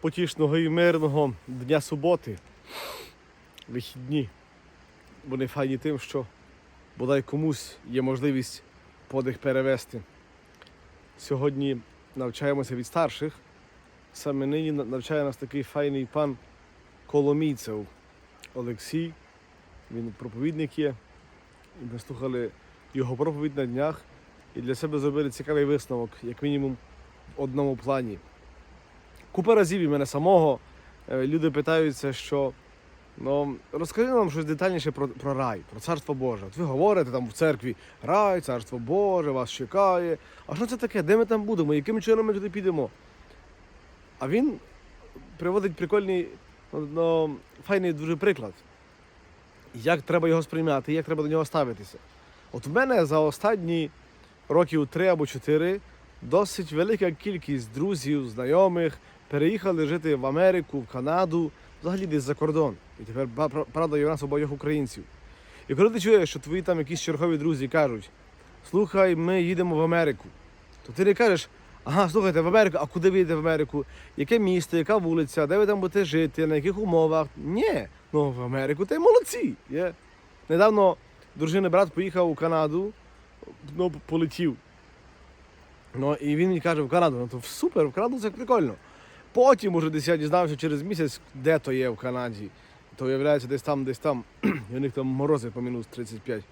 потішного і мирного дня суботи. Вихідні. Вони файні тим, що бодай комусь є можливість подих перевести. Сьогодні навчаємося від старших. Саме нині навчає нас такий файний пан Коломійцев Олексій. Він проповідник є. Ми слухали його проповідь на днях і для себе зробили цікавий висновок, як мінімум, в одному плані. Купа разів і мене самого е, люди питаються, що ну, розкажи нам щось детальніше про, про рай, про царство Боже. От ви говорите там в церкві рай, царство Боже, вас чекає. А що це таке? Де ми там будемо? Яким чином ми туди підемо? А він приводить прикольний, ну, файний дуже приклад. Як треба його сприймати, як треба до нього ставитися. От в мене за останні років три або чотири досить велика кількість друзів, знайомих переїхали жити в Америку, в Канаду, взагалі десь за кордон. І тепер правда є в нас обоїх українців. І коли ти чуєш, що твої там якісь чергові друзі кажуть, слухай, ми їдемо в Америку, то ти не кажеш, ага, слухайте, в Америку, а куди ви їдете в Америку? Яке місто, яка вулиця, де ви там будете жити, на яких умовах? Ні, ну в Америку ти молодці. Є. Недавно дружини брат поїхав у Канаду, ну, полетів. Ну, і він мені каже, в Канаду, ну то супер, в Канаду це прикольно. Потім уже десь я дізнався через місяць, де то є в Канаді. То виявляється десь там, десь там. І у них там морози по мінус 35.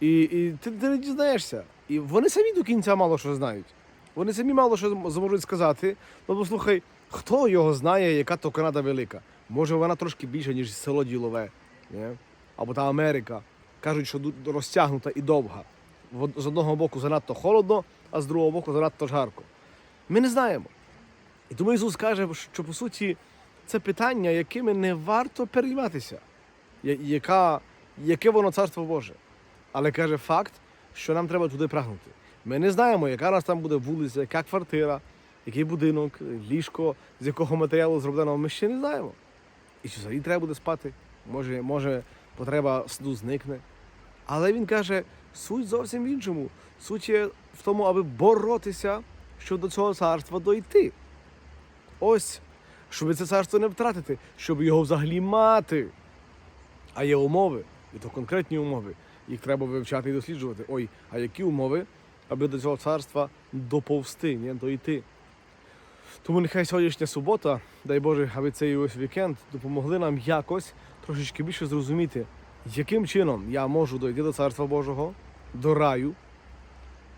І, і ти, ти не дізнаєшся. І вони самі до кінця мало що знають. Вони самі мало що зможуть сказати. Ну, послухай, хто його знає, яка то Канада велика? Може вона трошки більша, ніж село Ділове. Ні? Або та Америка. Кажуть, що розтягнута і довга. З одного боку занадто холодно, а з другого боку занадто жарко. Ми не знаємо. І тому Ісус каже, що по суті це питання, якими не варто перейматися, яка, яке воно царство Боже. Але каже факт, що нам треба туди прагнути. Ми не знаємо, яка нас там буде вулиця, яка квартира, який будинок, ліжко, з якого матеріалу зроблено, ми ще не знаємо. І чи взагалі треба буде спати? Може, може потреба сну зникне. Але він каже, суть зовсім в іншому. Суть є в тому, аби боротися, щоб до цього царства дойти. Ось, щоб це царство не втратити, щоб його взагалі мати. А є умови, і то конкретні умови. Їх треба вивчати і досліджувати. Ой, а які умови, аби до цього царства доповсти, ні, дойти. Тому нехай сьогоднішня субота, дай Боже, аби цей ось вікенд допомогли нам якось трошечки більше зрозуміти, яким чином я можу дойти до Царства Божого, до раю.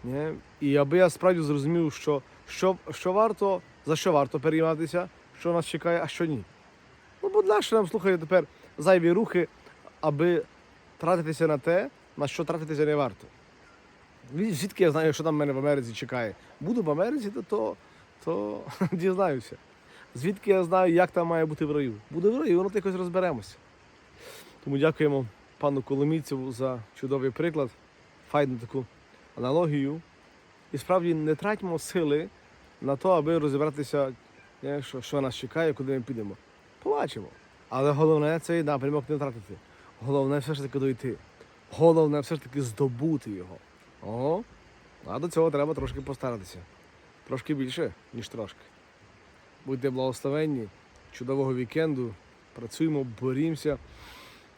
Ні? І аби я справді зрозумів, що, що, що варто, за що варто перейматися, що нас чекає, а що ні. Ну, будь ласка, нам слухайте тепер зайві рухи, аби тратитися на те, на що тратитися не варто. Звідки я знаю, що там мене в Америці чекає? Буду в Америці, то, то, то дізнаюся. Звідки я знаю, як там має бути в раю? Буде в раю, воно то якось розберемося. Тому дякуємо пану Коломійцеву за чудовий приклад, файну таку аналогію. І справді не тратьмо сили на те, аби розібратися, що, що нас чекає, куди ми підемо. Побачимо. Але головне цей напрямок не втратити. Головне все ж таки дойти. Головне все ж таки здобути його. Ого. А до цього треба трошки постаратися. Трошки більше, ніж трошки. Будьте благословенні, чудового вікенду. Працюємо, борімося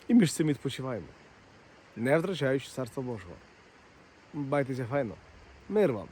і між цим відпочиваємо. Не втрачаючи царство Божого. Байтеся файно. Мир вам!